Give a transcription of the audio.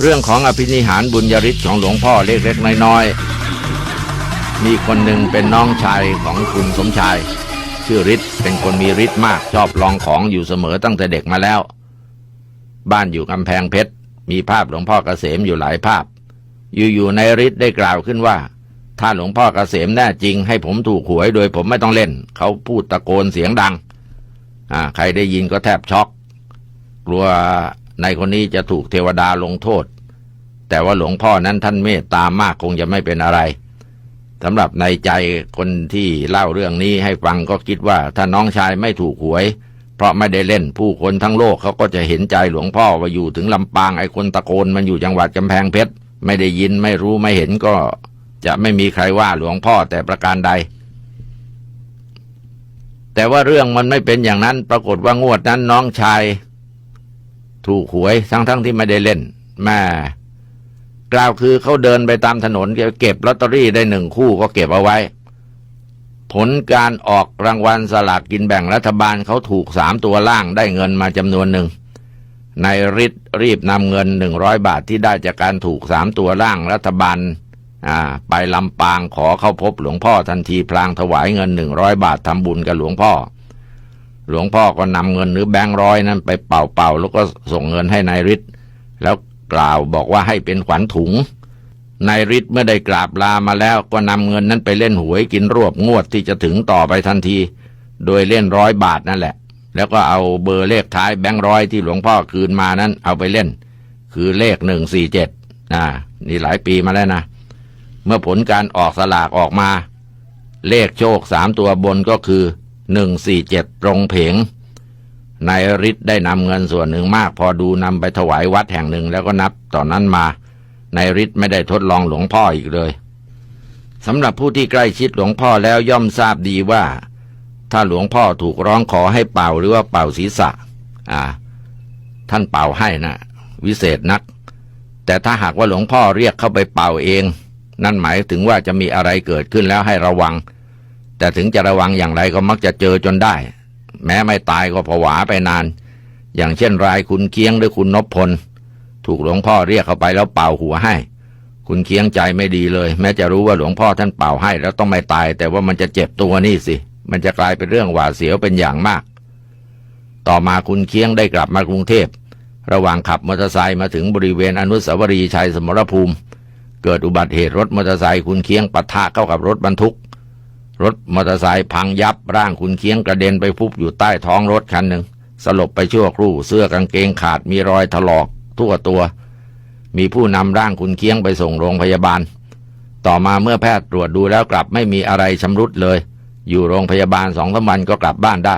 เรื่องของอภินิหารบุญยริศของหลวงพ่อเล็กๆน้อยๆ มีคนหนึ่งเป็นน้องชายของคุณสมชาย ชื่อฤทธิ์เป็นคนมีฤทธิ์มากชอบลองของอยู่เสมอตั้งแต่เด็กมาแล้ว บ้านอยู่กำแพงเพชร มีภาพหลวงพ่อเกษมอยู่หลายภาพ อยู่ๆในฤทธิ์ได้กล่าวขึ้นว่า ถ้าหลวงพ่อเกษมแน่จริงให้ผมถูกหวยโดยผมไม่ต้องเล่น เขาพูดตะโกนเสียงดัง อ่า ใครได้ยินก็แทบช็อกกลัว ในคนนี้จะถูกเทวดาลงโทษ แต่ว่าหลวงพ่อนั้นท่านเมตตามากคงจะไม่เป็นอะไรสำหรับในใจคนที่เล่าเรื่องนี้ให้ฟังก็คิดว่าถ้าน้องชายไม่ถูกหวย เพราะไม่ได้เล่นผู้คนทั้งโลกเขาก็จะเห็นใจหลวงพ่อว่าอยู่ถึงลำปางไอ้คนตะโกนมันอยู่จังหวัดกำแพงเพชรไม่ได้ยินไม่รู้ไม่เห็นก็จะไม่มีใครว่าหลวงพ่อแต่ประการใด แต่ว่าเรื่องมันไม่เป็นอย่างนั้นปรากฏว่างวดนั้นน้องชาย ถูกหวยทั้งๆที่ไม่ได้เล่นแม่กล่าวคือเขาเดินไปตามถนนเก็บลอตเตอรี่ได้หนึ่งคู่ก็เก็บเอาไว้ ผลการออกรางวัลสลากกินแบ่งรัฐบาลเขาถูกสามตัวล่างได้เงินมาจำนวนหนึ่งนายฤทธิ์รีบนำเงินหนึ่งร้อยบาทที่ได้จากการถูกสามตัวล่างรัฐบาลไปลำปางขอเข้าพบหลวงพ่อทันทีพลางถวายเงินหนึ่งร้อยบาททำบุญกับหลวงพ่อ หลวงพ่อก็นำเงินหรือแบงค์ร้อยนั้นไปเป่าๆแล้วก็ส่งเงินให้นายฤทธิ์แล้วกล่าวบอกว่าให้เป็นขวัญถุงนายฤทธิ์เมื่อได้กราบลามาแล้วก็นำเงินนั้นไปเล่นหวยกินรวบงวดที่จะถึงต่อไปทันที โดยเล่นร้อยบาทนั่นแหละ แล้วก็เอาเบอร์เลขท้ายแบงค์ร้อยที่หลวงพ่อคืนมานั้น เอาไปเล่น คือเลขหนึ่งสี่เจ็ดอ่านี่หลายปีมาแล้วนะ เมื่อผลการออกสลากออกมา เลขโชคสามตัวบนก็คือ หนึ่งสี่เจ็ดตรงเพงนายฤทธิ์ได้นำเงินส่วนหนึ่งมาก พอดูนำไปถวายวัดแห่งหนึ่งแล้วก็นับต่อนนั้นมานายฤทธิ์ไม่ได้ทดลองหลวงพ่ออีกเลยสำหรับผู้ที่ใกล้ชิดหลวงพ่อแล้วย่อมทราบดีว่า ถ้าหลวงพ่อถูกร้องขอให้เป่าหรือว่าเป่าศีรษะ อ่า ท่านเป่าให้นะวิเศษนัก แต่ถ้าหากว่าหลวงพ่อเรียกเข้าไปเป่าเอง นั่นหมายถึงว่าจะมีอะไรเกิดขึ้นแล้วให้ระวัง แต่ถึงจะระวังอย่างไรก็มักจะเจอจนได้ แม้ไม่ตายก็ผวาไปนาน อย่างเช่นรายคุณเคียงหรือคุณนพพล ถูกหลวงพ่อเรียกเข้าไปแล้วเป่าหัวให้ คุณเคียงใจไม่ดีเลย แม้จะรู้ว่าหลวงพ่อท่านเป่าให้ แล้วต้องไม่ตาย แต่ว่ามันจะเจ็บตัวนี่สิ มันจะกลายเป็นเรื่องหวาดเสียวเป็นอย่างมาก ต่อมาคุณเคียงได้กลับมากรุงเทพ ระหว่างขับมอเตอร์ไซค์มาถึงบริเวณอนุสาวรีย์ชัยสมรภูมิ เกิดอุบัติเหตุรถมอเตอร์ไซค์คุณเคียงปะทะเข้ากับรถบรรทุก รถมอเตอร์ไซค์พังยับร่างคุณเคียงกระเด็นไปฟุบอยู่ใต้ท้องรถคันหนึ่ง สลบไปชั่วครู่เสื้อกางเกงขาดมีรอยถลอกทั่วตัว มีผู้นำร่างคุณเคียงไปส่งโรงพยาบาล ต่อมาเมื่อแพทย์ตรวจดูแล้วกลับไม่มีอะไรชำรุดเลย อยู่โรงพยาบาลสองสามวันก็กลับบ้านได้